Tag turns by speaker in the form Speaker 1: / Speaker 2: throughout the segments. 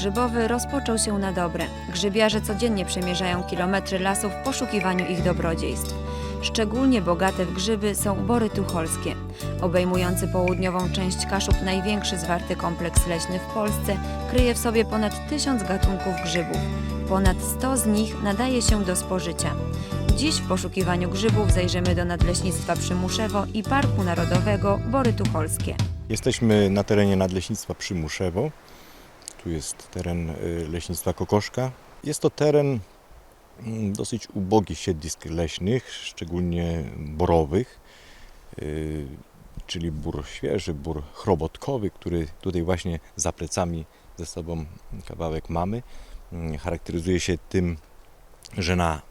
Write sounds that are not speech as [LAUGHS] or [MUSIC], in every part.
Speaker 1: Grzybowy rozpoczął się na dobre. Grzybiarze codziennie przemierzają kilometry lasów w poszukiwaniu ich dobrodziejstw. Szczególnie bogate w grzyby są bory tucholskie. Obejmujący południową część Kaszub największy zwarty kompleks leśny w Polsce kryje w sobie ponad tysiąc gatunków grzybów. Ponad 100 z nich nadaje się do spożycia. Dziś w poszukiwaniu grzybów zajrzymy do Nadleśnictwa Przymuszewo i Parku Narodowego Bory Tucholskie.
Speaker 2: Jesteśmy na terenie Nadleśnictwa Przymuszewo. Tu jest teren y, leśnictwa Kokoszka. Jest to teren mm, dosyć ubogich siedlisk leśnych, szczególnie borowych, y, czyli bór świeży, bór chrobotkowy, który tutaj właśnie za plecami ze sobą kawałek mamy. Mm, Charakteryzuje się tym, że na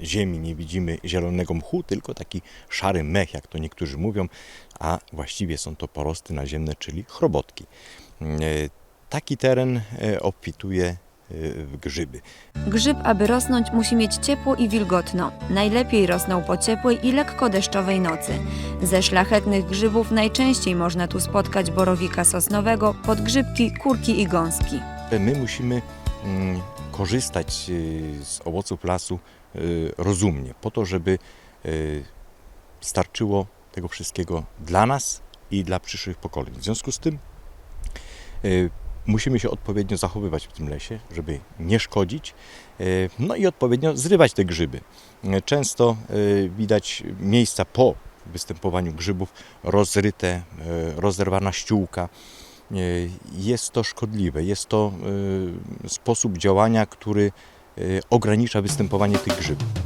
Speaker 2: ziemi nie widzimy zielonego mchu, tylko taki szary mech, jak to niektórzy mówią, a właściwie są to porosty naziemne, czyli chrobotki. Taki teren e, obfituje e, w grzyby.
Speaker 1: Grzyb, aby rosnąć, musi mieć ciepło i wilgotno. Najlepiej rosną po ciepłej i lekko deszczowej nocy. Ze szlachetnych grzybów najczęściej można tu spotkać borowika sosnowego, podgrzybki, kurki i gąski.
Speaker 2: My musimy mm, korzystać e, z owoców lasu rozumnie, po to, żeby starczyło tego wszystkiego dla nas i dla przyszłych pokoleń. W związku z tym musimy się odpowiednio zachowywać w tym lesie, żeby nie szkodzić, e, no i odpowiednio zrywać te grzyby. E, Często e, widać miejsca po występowaniu grzybów rozryte, rozerwana ściółka. Jest to szkodliwe, jest to sposób działania, który ogranicza występowanie tych grzybów.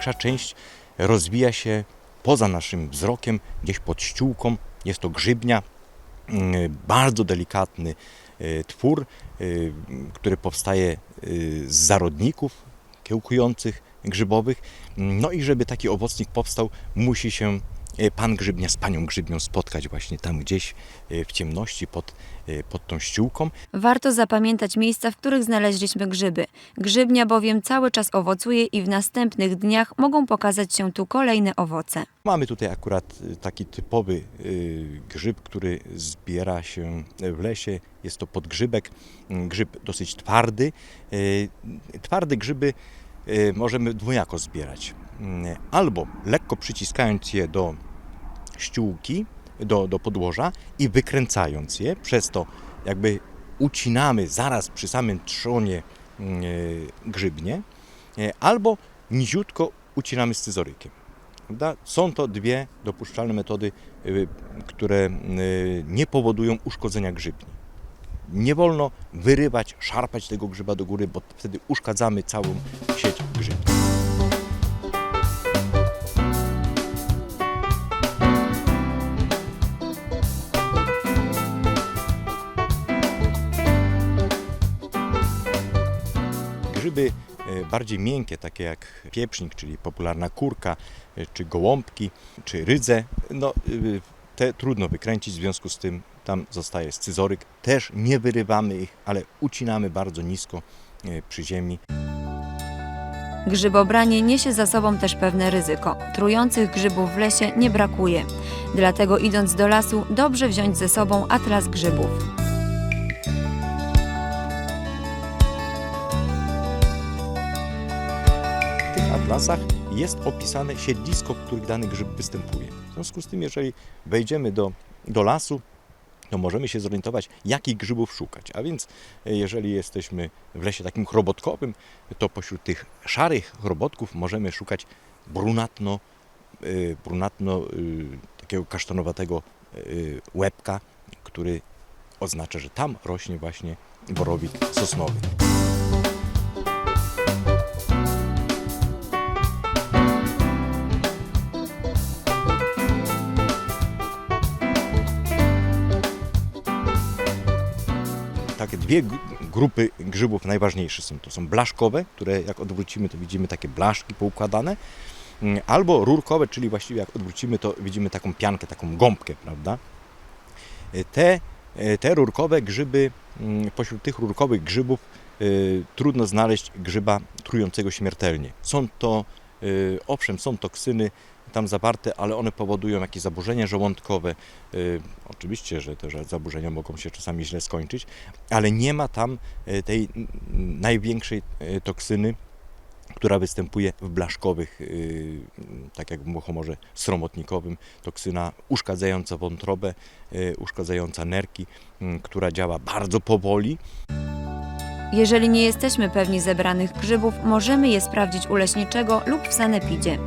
Speaker 2: Większa część rozwija się poza naszym wzrokiem, gdzieś pod ściółką. Jest to grzybnia, mm, bardzo delikatny e, twór, e, który powstaje e, z zarodników kiełkujących grzybowych. No i żeby taki owocnik powstał, musi się pan grzybnia z panią grzybnią spotkać właśnie tam gdzieś e, w ciemności pod, e, pod tą ściółką.
Speaker 1: Warto zapamiętać miejsca, w których znaleźliśmy grzyby. Grzybnia bowiem cały czas owocuje i w następnych dniach mogą pokazać się tu kolejne owoce.
Speaker 2: Mamy tutaj akurat taki typowy grzyb, który zbiera się w lesie. Jest to podgrzybek, grzyb dosyć twardy. Twarde grzyby możemy dwojako zbierać. Albo lekko przyciskając je do ściółki, do, do podłoża i wykręcając je, przez to jakby ucinamy zaraz przy samym trzonie mm, y, grzybnie, y, albo niziutko ucinamy scyzorykiem. Są to dwie dopuszczalne metody, y, które nie powodują uszkodzenia grzybni. Nie wolno wyrywać, szarpać tego grzyba do góry, bo wtedy uszkadzamy całą sieć Grzyby e, bardziej miękkie, takie jak pieprznik, czyli popularna kurka, e, czy gołąbki, czy rydze, no, y, te trudno wykręcić, w związku z tym tam zostaje scyzoryk. Też nie wyrywamy ich, ale ucinamy bardzo nisko e, przy ziemi.
Speaker 1: Grzybobranie niesie za sobą też pewne ryzyko. Trujących grzybów w lesie nie brakuje. Dlatego idąc do lasu, dobrze wziąć ze sobą atlas grzybów.
Speaker 2: Atlasach jest opisane siedlisko, w których dany grzyb występuje. W związku z tym, jeżeli wejdziemy do, do lasu, to możemy się zorientować, jakich grzybów szukać. A więc, e, jeżeli jesteśmy w lesie takim chrobotkowym, to pośród tych szarych chrobotków możemy szukać brunatno, e, brunatno e, takiego kasztanowatego łebka, który oznacza, że tam rośnie właśnie borowik sosnowy. Dwie grupy grzybów najważniejsze są. To są blaszkowe, które jak odwrócimy, to widzimy takie blaszki poukładane, mm, albo rurkowe, czyli właściwie jak odwrócimy, to widzimy taką piankę, taką gąbkę, prawda? Y, Te, y, te rurkowe grzyby, mm, pośród tych rurkowych grzybów y, trudno znaleźć grzyba trującego śmiertelnie. Są to, owszem, są toksyny tam zawarte, ale one powodują jakieś zaburzenia żołądkowe. Y, Oczywiście, że te zaburzenia mogą się czasami źle skończyć, ale nie ma tam y, tej największej y, toksyny, która występuje w blaszkowych, y, tak jak w muchomorze sromotnikowym, toksyna uszkadzająca wątrobę, uszkadzająca nerki, która działa bardzo powoli,
Speaker 1: Jeżeli nie jesteśmy pewni zebranych grzybów, możemy je sprawdzić u leśniczego lub w sanepidzie.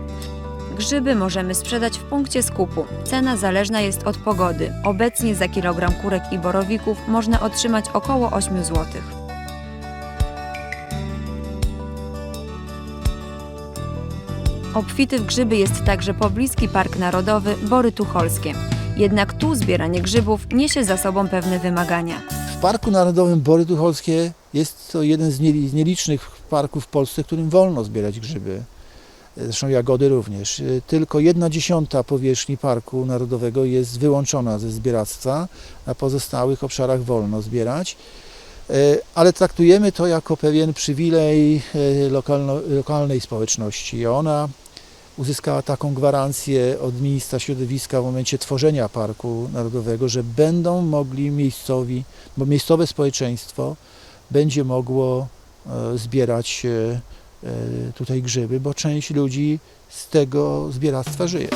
Speaker 1: Grzyby możemy sprzedać w punkcie skupu. Cena zależna jest od pogody. Obecnie za kilogram kurek i borowików można otrzymać około 8 zł. Obfity w grzyby jest także pobliski Park Narodowy Bory Tucholskie. Jednak tu zbieranie grzybów niesie za sobą pewne wymagania.
Speaker 3: W Parku Narodowym Bory Tucholskie jest to jeden z nieli- z nielicznych parków w Polsce, w którym wolno zbierać grzyby. Zresztą jagody również. Y, Tylko jedna dziesiąta powierzchni Parku Narodowego jest wyłączona ze zbieractwa, na pozostałych obszarach wolno zbierać. Y, Ale traktujemy to jako pewien przywilej y, lokalno, lokalnej społeczności. Ona uzyskała taką gwarancję od ministra środowiska w momencie tworzenia Parku Narodowego, że będą mogli miejscowi, bo miejscowe społeczeństwo będzie mogło e, zbierać e, tutaj grzyby, bo część ludzi z tego zbieractwa żyje.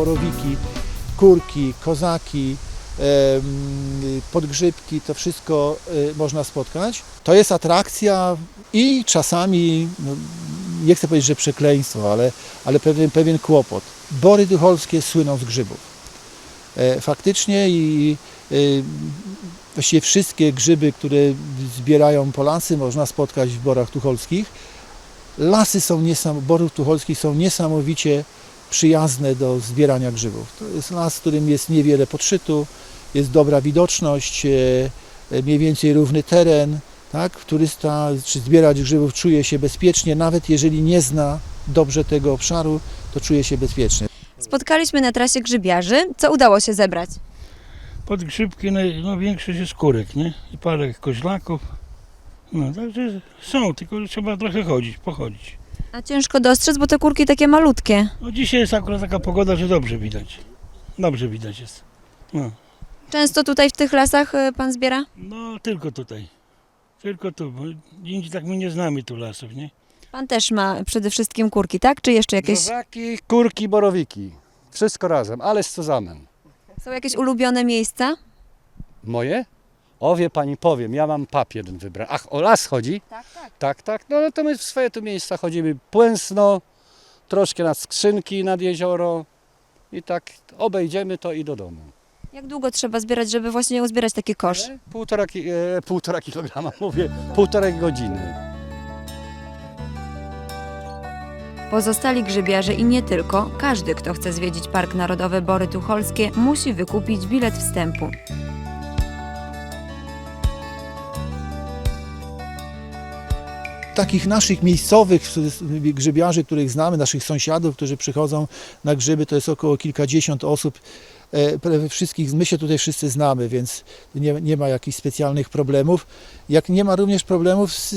Speaker 3: borowiki, kurki, kozaki, podgrzybki, to wszystko y, można spotkać. To jest atrakcja i czasami, no, nie chcę powiedzieć, że przekleństwo, ale, ale pewien, pewien kłopot. Bory tucholskie słyną z grzybów. E, Faktycznie i y, właściwie wszystkie grzyby, które zbierają Polacy, można spotkać w borach tucholskich. Lasy są niesam, borów tucholskich są niesamowicie przyjazne do zbierania grzybów. To jest las, w którym jest niewiele podszytu, jest dobra widoczność, e, e, mniej więcej równy teren. Tak? Turysta czy zbierać grzybów czuje się bezpiecznie, nawet jeżeli nie zna dobrze tego obszaru, to czuje się bezpiecznie.
Speaker 1: Spotkaliśmy na trasie grzybiarzy. Co udało się zebrać?
Speaker 4: Podgrzybki, no, no większość jest kurek, nie? I parę koźlaków. No, także są, tylko trzeba trochę chodzić, pochodzić.
Speaker 1: A ciężko dostrzec, bo te kurki takie malutkie.
Speaker 4: No dzisiaj jest akurat taka pogoda, że dobrze widać. Dobrze widać jest. No,
Speaker 1: Często tutaj w tych lasach y, pan zbiera?
Speaker 4: no tylko tutaj. Tylko tu, bo indziej tak my nie znamy tu lasów, nie?
Speaker 1: Pan też ma przede wszystkim kurki, tak? Czy jeszcze jakieś
Speaker 5: Brzozaki, kurki, borowiki. Wszystko razem, ale z zusammen.
Speaker 1: są jakieś ulubione miejsca?
Speaker 5: Moje? O wie pani, powiem, ja mam pap jeden wybrany. Ach, o las chodzi?
Speaker 1: Tak, tak.
Speaker 5: Tak, tak. No to my w swoje tu miejsca chodzimy. Płęsno, troszkę nad skrzynki, nad jezioro i tak obejdziemy to i do domu.
Speaker 1: Jak długo trzeba zbierać, żeby właśnie uzbierać taki kosz?
Speaker 5: Półtora, ki- e, półtora kilograma, [LAUGHS] mówię, półtorej godziny.
Speaker 1: Pozostali grzybiarze i nie tylko, każdy, kto chce zwiedzić Park Narodowy Bory Tucholskie, musi wykupić bilet wstępu.
Speaker 3: takich naszych miejscowych w cudzysłowie, grzybiarzy, których znamy, naszych sąsiadów, którzy przychodzą na grzyby, to jest około kilkadziesiąt osób. E, Wszystkich, my się tutaj wszyscy znamy, więc nie, nie ma jakichś specjalnych problemów. Jak nie ma również problemów z,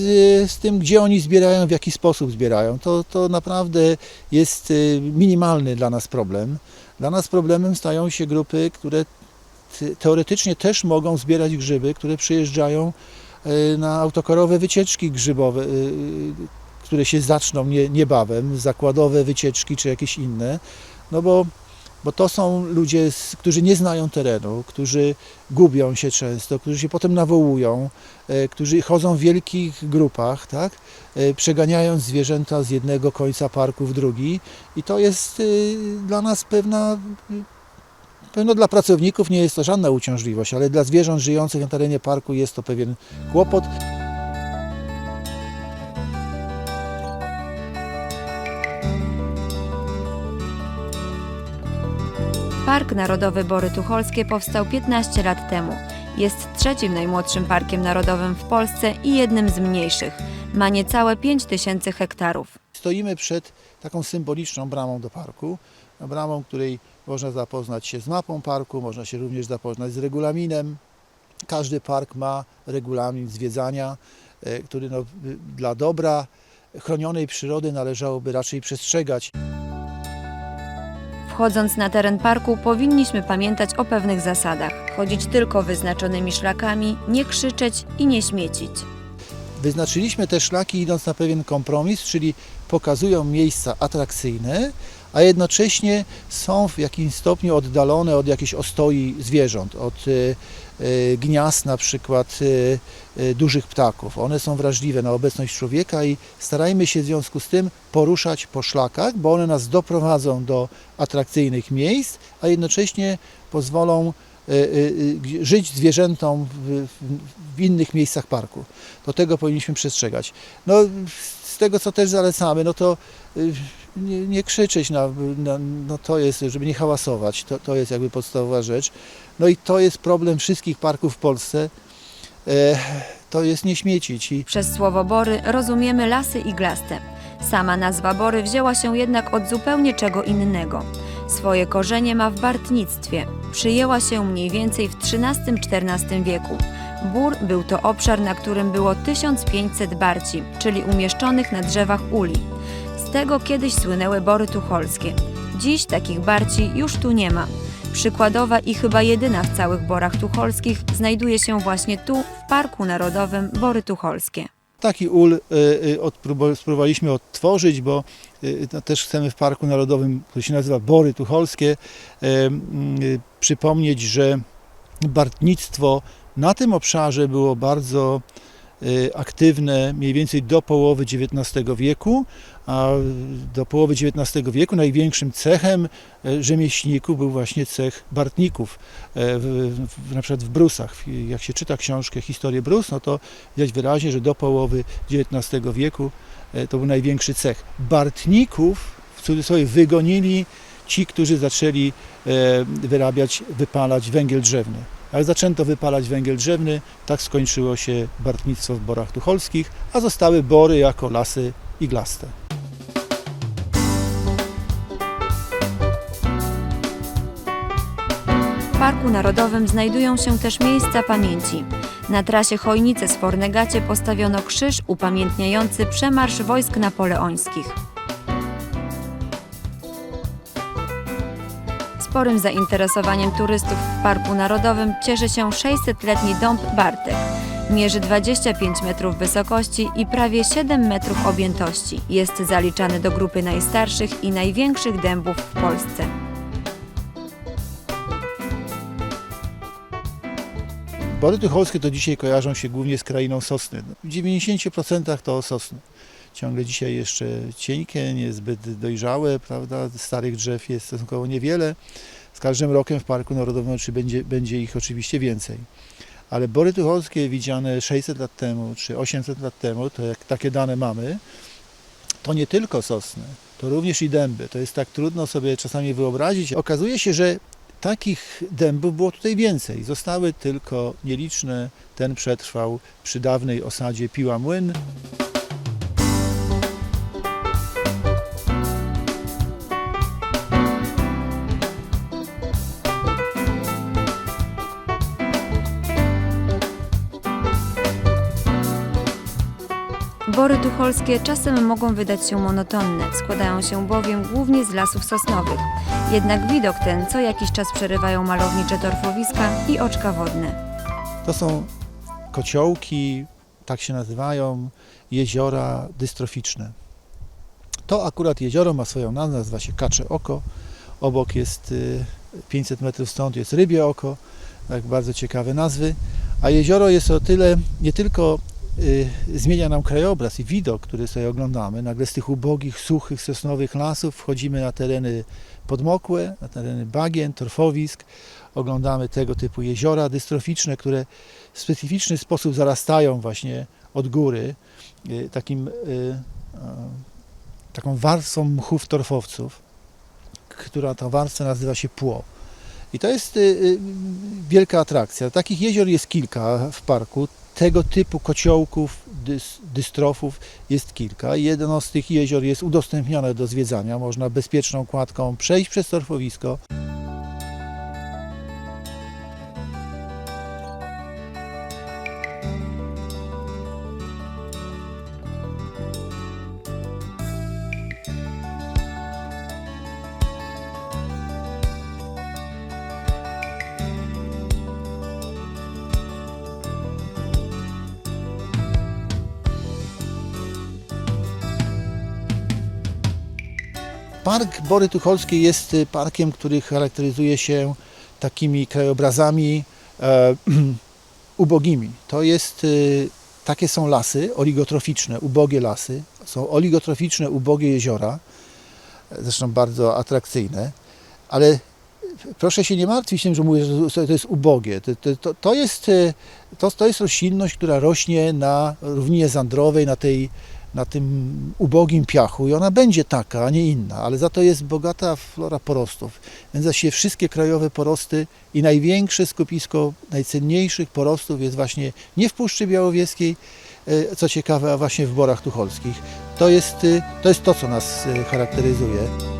Speaker 3: z tym, gdzie oni zbierają, w jaki sposób zbierają. To, to naprawdę jest e, minimalny dla nas problem. Dla nas problemem stają się grupy, które te- teoretycznie też mogą zbierać grzyby, które przyjeżdżają e, na autokarowe wycieczki grzybowe, e, które się zaczną nie, niebawem, zakładowe wycieczki czy jakieś inne, no bo, bo to są ludzie, którzy nie znają terenu, którzy gubią się często, którzy się potem nawołują, e, którzy chodzą w wielkich grupach, tak, e, przeganiając zwierzęta z jednego końca parku w drugi i to jest e, dla nas pewna Pewno dla pracowników nie jest to żadna uciążliwość, ale dla zwierząt żyjących na terenie parku jest to pewien kłopot.
Speaker 1: Park Narodowy Bory Tucholskie powstał 15 lat temu. Jest trzecim najmłodszym parkiem narodowym w Polsce i jednym z mniejszych. Ma niecałe 5 tysięcy hektarów.
Speaker 3: Stoimy przed taką symboliczną bramą do parku, bramą, której można zapoznać się z mapą parku, można się również zapoznać z regulaminem. Każdy park ma regulamin zwiedzania, e, który no, y, dla dobra chronionej przyrody należałoby raczej przestrzegać.
Speaker 1: Wchodząc na teren parku, powinniśmy pamiętać o pewnych zasadach. Chodzić tylko wyznaczonymi szlakami, nie krzyczeć i nie śmiecić.
Speaker 3: Wyznaczyliśmy te szlaki idąc na pewien kompromis, czyli pokazują miejsca atrakcyjne, a jednocześnie są w jakimś stopniu oddalone od jakichś ostoi zwierząt, od e, gniazd na przykład e, e, dużych ptaków. One są wrażliwe na obecność człowieka i starajmy się w związku z tym poruszać po szlakach, bo one nas doprowadzą do atrakcyjnych miejsc, a jednocześnie pozwolą e, e, e, żyć zwierzętom w, innych miejscach parku. Do tego powinniśmy przestrzegać. No, z tego, co też zalecamy, no to nie, nie krzyczeć, na, na, no to jest, żeby nie hałasować, to, to jest jakby podstawowa rzecz. No i to jest problem wszystkich parków w Polsce, e, to jest nie śmiecić i
Speaker 1: Przez słowo bory rozumiemy lasy iglaste. Sama nazwa bory wzięła się jednak od zupełnie czego innego. Swoje korzenie ma w bartnictwie. Przyjęła się mniej więcej w XIII-XIV wieku. Bór był to obszar, na którym było 1500 barci, czyli umieszczonych na drzewach uli. Tego kiedyś słynęły bory tucholskie. Dziś takich barci już tu nie ma. Przykładowa i chyba jedyna w całych borach tucholskich znajduje się właśnie tu, w Parku Narodowym Bory Tucholskie.
Speaker 3: taki ul y, y, spróbowaliśmy odtworzyć, bo y, no, też chcemy w Parku Narodowym, który się nazywa Bory Tucholskie, przypomnieć, że bartnictwo na tym obszarze było bardzo aktywne mniej więcej do połowy XIX wieku, a do połowy XIX wieku największym cechem y, rzemieślników był właśnie cech bartników. E, W, w, na przykład w Brusach, jak się czyta książkę Historię Brus, no to widać wyraźnie, że do połowy XIX wieku e, to był największy cech. Bartników w cudzysłowie wygonili ci, którzy zaczęli e, wyrabiać, wypalać węgiel drzewny. Jak zaczęto wypalać węgiel drzewny, tak skończyło się bartnictwo w borach tucholskich, a zostały bory jako lasy iglaste.
Speaker 1: Parku Narodowym znajdują się też miejsca pamięci. Na trasie Chojnice-Sfornegacie postawiono krzyż upamiętniający przemarsz wojsk napoleońskich. Sporym zainteresowaniem turystów w Parku Narodowym cieszy się 600-letni dąb Bartek. Mierzy 25 metrów wysokości i prawie 7 metrów objętości. Jest zaliczany do grupy najstarszych i największych dębów w Polsce.
Speaker 3: Bory tucholskie to dzisiaj kojarzą się głównie z krainą sosny. W 90% to sosny. Ciągle dzisiaj jeszcze cienkie, niezbyt dojrzałe, prawda? Starych drzew jest stosunkowo niewiele. Z każdym rokiem w Parku Narodowym będzie, będzie ich oczywiście więcej. Ale bory tucholskie widziane 600 lat temu czy 800 lat temu, to jak takie dane mamy, to nie tylko sosny, to również i dęby. To jest tak trudno sobie czasami wyobrazić. Okazuje się, że takich dębów było tutaj więcej. Zostały tylko nieliczne. Ten przetrwał przy dawnej osadzie Piła Młyn.
Speaker 1: Bory tucholskie czasem mogą wydać się monotonne, składają się bowiem głównie z lasów sosnowych. Jednak widok ten co jakiś czas przerywają malownicze torfowiska i oczka wodne.
Speaker 3: To są kociołki, tak się nazywają, jeziora dystroficzne. To akurat jezioro ma swoją nazwę, nazywa się Kacze Oko. Obok jest y, 500 metrów stąd jest Rybie Oko, tak bardzo ciekawe nazwy. A jezioro jest o tyle nie tylko y, zmienia nam krajobraz i widok, który sobie oglądamy. Nagle z tych ubogich, suchych, sosnowych lasów wchodzimy na tereny podmokłe, na tereny bagien, torfowisk. Oglądamy tego typu jeziora dystroficzne, które w specyficzny sposób zarastają właśnie od góry y, takim, y, taką warstwą mchów torfowców, która ta warstwa nazywa się pło. I to jest y, y, wielka atrakcja. Takich jezior jest kilka w parku. Tego typu kociołków, dys, dystrofów jest kilka. Jedno z tych jezior jest udostępnione do zwiedzania. Można bezpieczną kładką przejść przez torfowisko. Park Bory Tucholskiej jest y, parkiem, który charakteryzuje się takimi krajobrazami e, [CLEARS THROAT] ubogimi. To jest, y, takie są lasy oligotroficzne, ubogie lasy. Są oligotroficzne, ubogie jeziora, zresztą bardzo atrakcyjne, ale proszę się nie martwić tym, że mówię, że to jest ubogie. To, to, to, to, jest, y, to, to jest roślinność, która rośnie na równinie zandrowej, na tej na tym ubogim piachu i ona będzie taka, a nie inna, ale za to jest bogata flora porostów. Więc właśnie wszystkie krajowe porosty i największe skupisko najcenniejszych porostów jest właśnie nie w Puszczy Białowieskiej, e, co ciekawe, a właśnie w Borach Tucholskich. To jest, y, to jest to, co nas y, charakteryzuje.